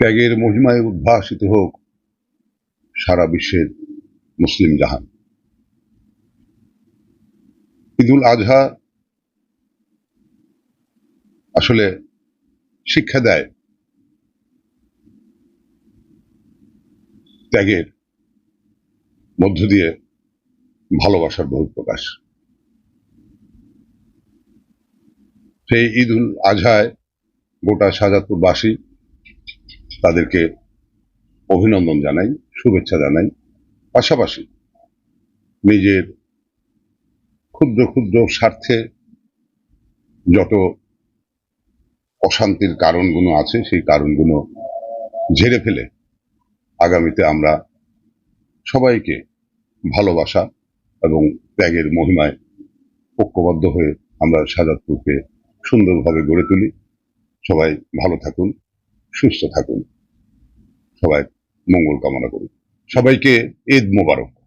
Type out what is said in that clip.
ত্যাগের মহিমায় উদ্ভাসিত হোক, সারা বিশ্বের মুসলিম জাহান। ঈদুল আজহা আসলে শিক্ষা দেয় ত্যাগের মধ্য দিয়ে ভালোবাসার বহিঃপ্রকাশ। সেই ঈদুল আজহায় গোটা শাহজাদপুরবাসী তাদেরকে অভিনন্দন জানাই, শুভেচ্ছা জানাই। পাশাপাশি নিজের ক্ষুদ্র ক্ষুদ্র স্বার্থে যত অশান্তির কারণগুলো আছে, সেই কারণগুলো ঝেড়ে ফেলে আগামীতে আমরা সবাইকে ভালোবাসা এবং ত্যাগের মহিমায় ঐক্যবদ্ধ হয়ে আমরা শাহজাদপুরকে সুন্দরভাবে গড়ে তুলি। সবাই ভালো থাকুন। সুস্থ থাকুন। সবাই মঙ্গল কামনা করুন। সবাইকে ঈদ মোবারক।